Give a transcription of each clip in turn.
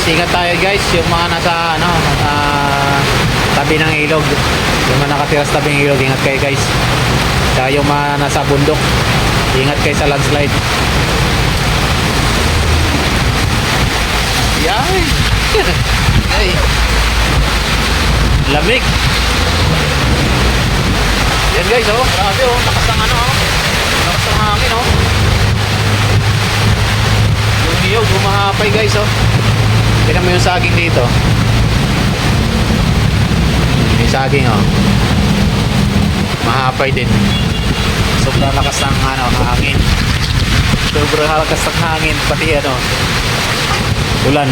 guys, ingat tayo guys. Yung mga nasa ano, nasa tabi ng ilog. Yung mga nakatira sa tabi ng ilog, ingat kayo guys. Tsaka yung mga nasa bundok, ingat kayo sa landslide. Yay! Ay! Lamig! Yan guys, oh. Grabe, oh. Lakas ng ano, oh. Lakas ng hangin, oh. Yung niyog, humahapay guys, oh. Tignan mo yung saging dito. Yung saging, oh. Mahapay din. Sobrang lakas ng ano, hangin. Sobrang lakas ng hangin, pati ano, ulan.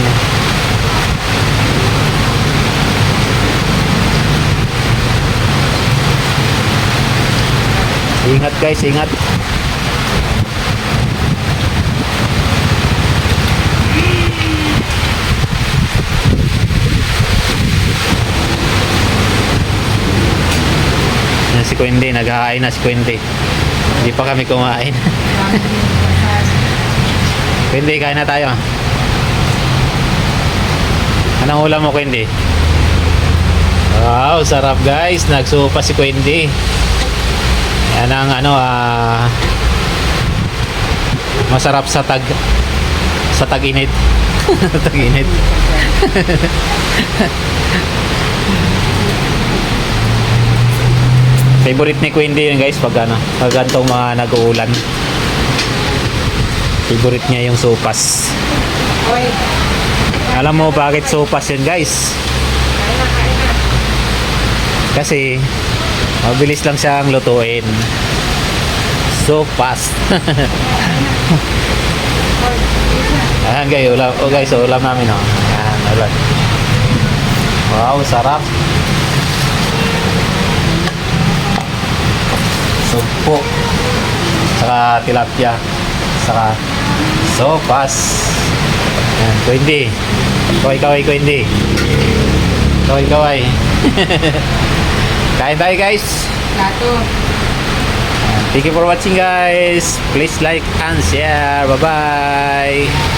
Ingat guys, ingat. Si Quindy, naghahain na si Quindy. Hindi pa kami kumain. Quindy, kain na tayo. Anong ulam mo, Quindy? Wow, sarap guys. Nagsupa si Quindy. Yan ang ano, ah, masarap sa tag sa tag-init. tag-init. Favorite ni Quindy yun guys pag ano, pag ganitong mga nag-uulan. Favorite niya yung sopas. Alam mo bakit sopas yun guys? Kasi mabilis lang siyang lutuin. So fast. Ayan guys, ulam, oh guys, oh, ulam namin oh. Ayan, ulam. Wow, sarap. Sumpo. Saka tilapia. Saka sopas. Ayan, Quindy. Kaway-kaway, Quindy. Kaway-kaway. Kain tayo guys. Plato. Thank you for watching guys. Please like and share. Bye-bye.